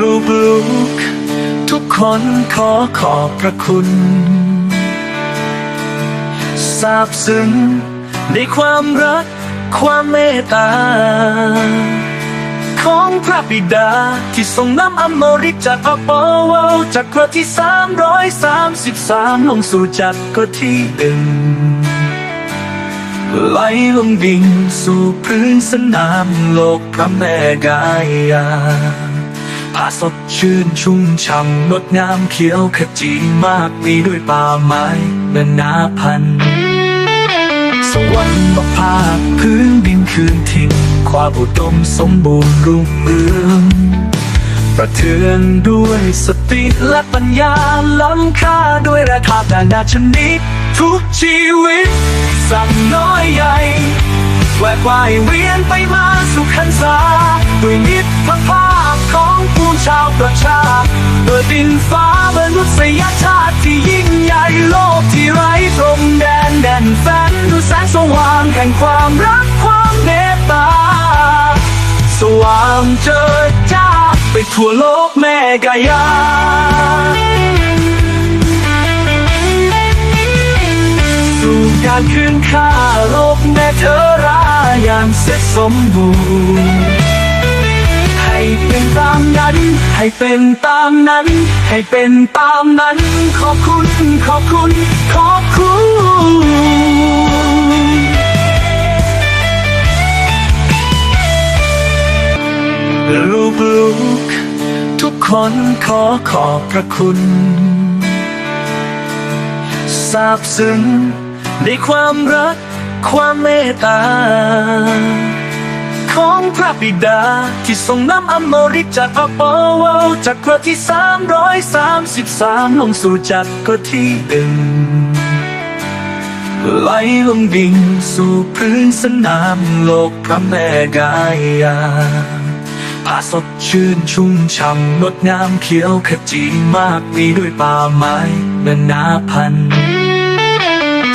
ลูกลูกทุกคนขอขอบพระคุณซาบซึ้งในความรักความเมตตา ของพระบิดาที่ทรงนำอมฤตจากพระปวาจากกรที่สามร้อยสามสิบสามลงสู่จักรที่หนึ่งไหลลงดิ่งสู่พื้นสนามโลกพระแม่กายา ผาสดชื่นชุ่มช่ำงดงามเขียวขจีมากมีด้วยป่าไม้นานาพันธุ์สวรรค์ประภาคพื้นดินคืนถิ่นความอุดมสมบูรณ์รุ่งเรืองประเทืองด้วยสติและปัญญาล้ำค่าด้วยราคานานาชนิดทุกชีวิต สั่งน้อยใหญ่แหวกว่ายเวียนไปมาสุขันษาด้วยมิตรภาพข ดยดินฟ้ามนุษยชาติที่ยิ่งใหญ่โลกที่ไร้พรมแดนแดนแฟนด้วยแสงสว่างแห่งความรักความเมตตา สว่างเจิดจ้าไปทั่วโลกแม่กายาสู่การคืนค่าโลกแม่เธอราอย่างเสร็จสมบูรณ์ เป็นตามนั้น ให้เป็นตามนั้น ขอบคุณ ขอบคุณ ขอบคุณลูกลูกทุกคนขอขอบพระคุณซาบซึ้งในความรักความเมตตา ของพระบิดา ที่ทรงนำอมฤตจากพระปวาจากกรที่สามร้อยสามสิบสามลงสู่จักรที่หนึ่งไหลลงดิ่งสู่พื้นสนามโลกพระแม่กายาผาสดชื่นชุ่มช่ำงดงามเขียวขจีมากมีด้วยป่าไม้นานาพันธุ์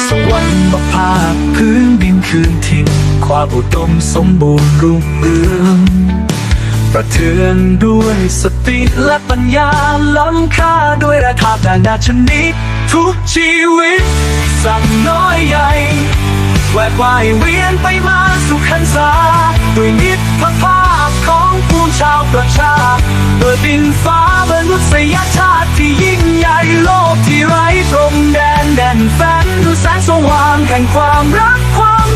สวรรค์ประภาคพื้นดินคืนถิ่น ความอุดมสมบูรณ์รุ่งเรืองประเทืองด้วยสติและปัญญาล้ำค่าด้วยราคานานาชนิด ทุกชีวิต สั่งน้อยใหญ่แหวกว่ายเวียนไปมาสุขันษาด้วยมิตรภาพของผู้ชาวประชา โดยดินฟ้ามนุษยชาติที่ยิ่งใหญ่โลกที่ไร้พรมแดนแดนแฟนด้วยแสงสว่างแห่งความรักความ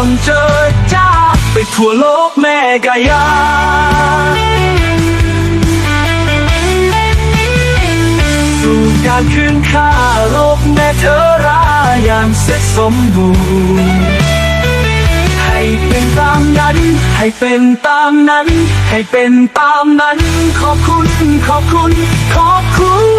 างเจิดจ้าไปทั่วโลกแม่กายาสู่การคืนค่าโลกแม่เธอรายางเสร็จสมบูรณ์ให้เป็นตามนั้น ให้เป็นตามนั้น ให้เป็นตามนั้น ขอบคุณ ขอบคุณ ขอบคุณ